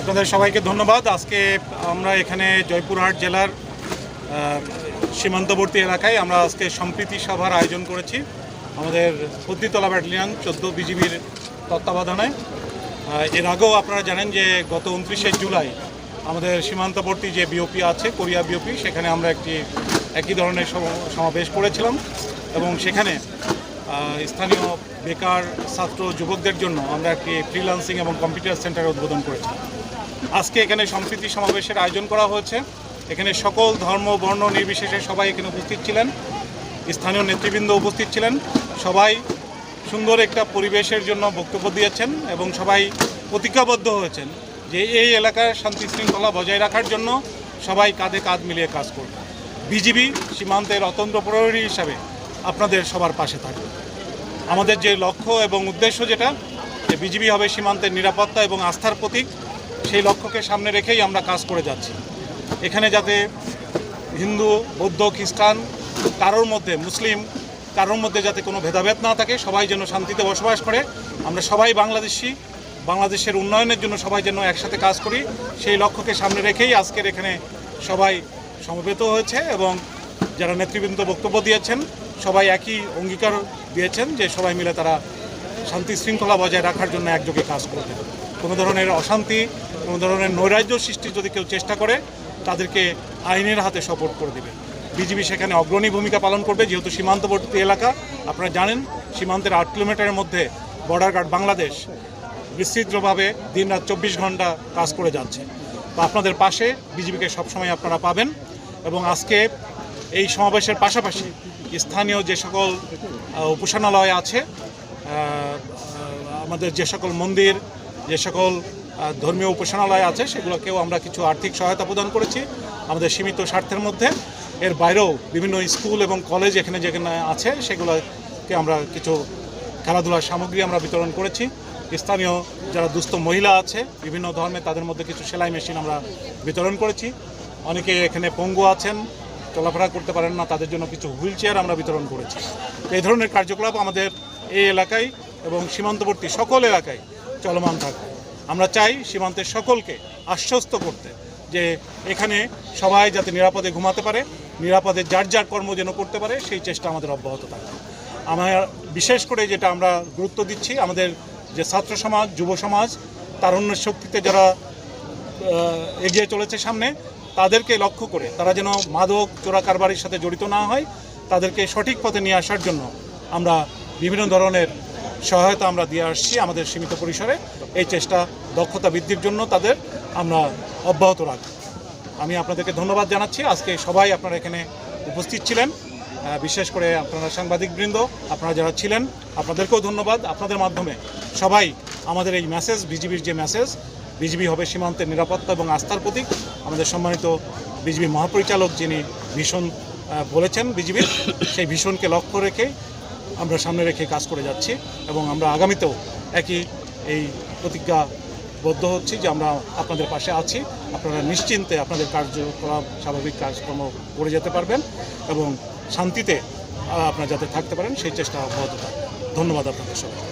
আপনাদের সবাইকে ধন্যবাদ। আজকে আমরা এখানে জয়পুরহাট জেলার সীমান্তবর্তী এলাকায় আমরা আজকে সম্প্রীতি সভার আয়োজন করেছি। আমাদের বুদ্ধিতলা ব্যাটালিয়ান চোদ্দ বিজিবির তত্ত্বাবধানে। এর আগেও আপনারা জানেন যে গত উনত্রিশে জুলাই আমাদের সীমান্তবর্তী যে বিওপি আছে, কোরিয়া বিওপি সেখানে আমরা একটি, একই ধরনের সমাবেশ করেছিলাম। এবং সেখানে স্থানীয় বেকার ছাত্র, যুবকদের জন্য আমরা একটি ফ্রিল্যান্সিং এবং কম্পিউটার সেন্টার উদ্বোধন করেছি। আজকে এখানে সম্প্রীতি সমাবেশের আয়োজন করা হয়েছে। এখানে সকল ধর্ম, বর্ণ, নির্বিশেষে সবাই এখানে উপস্থিত ছিলেন। স্থানীয় নেতৃবৃন্দ উপস্থিত ছিলেন। সবাই সুন্দর একটা পরিবেশের জন্য বক্তব্য দিয়েছেন এবং সবাই প্রতিজ্ঞাবদ্ধ হয়েছেন যে এই এলাকার শান্তি শৃঙ্খলা বজায় রাখার জন্য সবাই কাঁধে কাঁধ মিলিয়ে কাজ করবে। বিজিবি সীমান্তের অতন্ত্র প্রহরী হিসাবে আপনাদের সবার পাশে থাকবে। আমাদের যে লক্ষ্য এবং উদ্দেশ্য যেটা, যে বিজিবি হবে সীমান্তের নিরাপত্তা এবং আস্থার প্রতীক, সেই লক্ষ্যকে সামনে রেখেই আমরা কাজ করে যাচ্ছি। এখানে যাতে হিন্দু, বৌদ্ধ, খ্রিস্টান, কারোর মধ্যে, মুসলিম, কারোর মধ্যে যাতে কোনো ভেদাভেদ না থাকে, সবাই যেন শান্তিতে বসবাস করে, আমরা সবাই বাংলাদেশি, বাংলাদেশের উন্নয়নের জন্য সবাই যেন একসাথে কাজ করি, সেই লক্ষ্যকে সামনে রেখেই আজকের এখানে সবাই সমবেত হয়েছে এবং যারা নেতৃবৃন্দ বক্তব্য দিয়েছেন সবাই একই অঙ্গীকার দিয়েছেন যে সবাই মিলে তারা শান্তি শৃঙ্খলা বজায় রাখার জন্য একযোগে কাজ করবে। কোনো ধরনের অশান্তি, কোনো ধরনের নৈরাজ্য সৃষ্টির যদি কেউ চেষ্টা করে, তাদেরকে আইনের হাতে সপোর্ট করে দেবে। বিজিবি সেখানে অগ্রণী ভূমিকা পালন করবে, যেহেতু সীমান্তবর্তী এলাকা, আপনারা জানেন, সীমান্তের আট কিলোমিটারের মধ্যে বর্ডার গার্ড বাংলাদেশ বিস্তৃতভাবে দিন রাত চব্বিশ ঘণ্টা কাজ করে যাচ্ছে। তো আপনাদের পাশে বিজিবিকে সবসময় আপনারা পাবেন এবং আজকে এই সমাবেশের পাশাপাশি স্থানীয় যে সকল উপাসনালয় আছে আমাদের যে সকল মন্দির, যে সকল ধর্মীয় উপাসনালয় আছে, সেগুলোকেও আমরা কিছু আর্থিক সহায়তা প্রদান করেছি আমাদের সীমিত স্বার্থের মধ্যে। এর বাইরেও বিভিন্ন স্কুল এবং কলেজ এখানে যেখানে আছে, সেগুলোকে আমরা কিছু খেলাধুলার সামগ্রী আমরা বিতরণ করেছি। স্থানীয় যারা দুস্থ মহিলা আছে, বিভিন্ন ধর্মে তাদের মধ্যে কিছু সেলাই মেশিন আমরা বিতরণ করেছি। অনেকে এখানে পঙ্গু আছেন চলাফেরা করতে পারেন না, তাদের জন্য কিছু হুইল চেয়ার আমরা বিতরণ করেছি। এই ধরনের কার্যকলাপ আমাদের এই এলাকায় এবং সীমান্তবর্তী সকল এলাকায় চলমান থাকবে। আমরা চাই সীমান্তের সকলকে আশ্বস্ত করতে যে এখানে সবাই যাতে নিরাপদে ঘুমাতে পারে, নিরাপদে যার যার কর্ম যেন করতে পারে, সেই চেষ্টা আমাদের অব্যাহত থাকবে। আমার বিশেষ করে যেটা আমরা গুরুত্ব দিচ্ছি, আমাদের যে ছাত্র সমাজ, যুব সমাজ তারুণ্যের শক্তিতে যারা এগিয়ে চলেছে সামনে, তাদেরকে লক্ষ্য করে, তারা যেন মাদক, চোরা কারবারির সাথে জড়িত না হয়, তাদেরকে সঠিক পথে নিয়ে আসার জন্য আমরা বিভিন্ন ধরনের সহায়তা আমরা দিয়ে আসছি আমাদের সীমিত পরিসরে। এই চেষ্টা দক্ষতা বৃদ্ধির জন্য তাদের আমরা অব্যাহত রাখব। আমি আপনাদেরকে ধন্যবাদ জানাচ্ছি। আজকে সবাই আপনারা এখানে উপস্থিত ছিলেন। বিশেষ করে আপনারা সাংবাদিকবৃন্দ, আপনারা যারা ছিলেন, আপনাদেরকেও ধন্যবাদ। আপনাদের মাধ্যমে সবাই আমাদের এই মেসেজ বিজিবির যে মেসেজ বিজিবি হবে সীমান্তের নিরাপত্তা এবং আস্থার প্রতীক। আমাদের সম্মানিত বিজিবি মহাপরিচালক যিনি ভীষণ বলেছেন বিজিবির সেই ভীষণকে লক্ষ্য রেখে আমরা সামনে রেখে কাজ করে যাচ্ছি এবং আমরা আগামীতেও একই এই প্রতিজ্ঞাবদ্ধ হচ্ছি যে আমরা আপনাদের পাশে আছি। আপনারা নিশ্চিন্তে আপনাদের কার্যকলাপ, স্বাভাবিক কাজকর্ম করে যেতে পারবেন এবং শান্তিতে আপনারা যাতে থাকতে পারেন, সেই চেষ্টা অব্যাহত ধন্যবাদ আপনাদের সবাই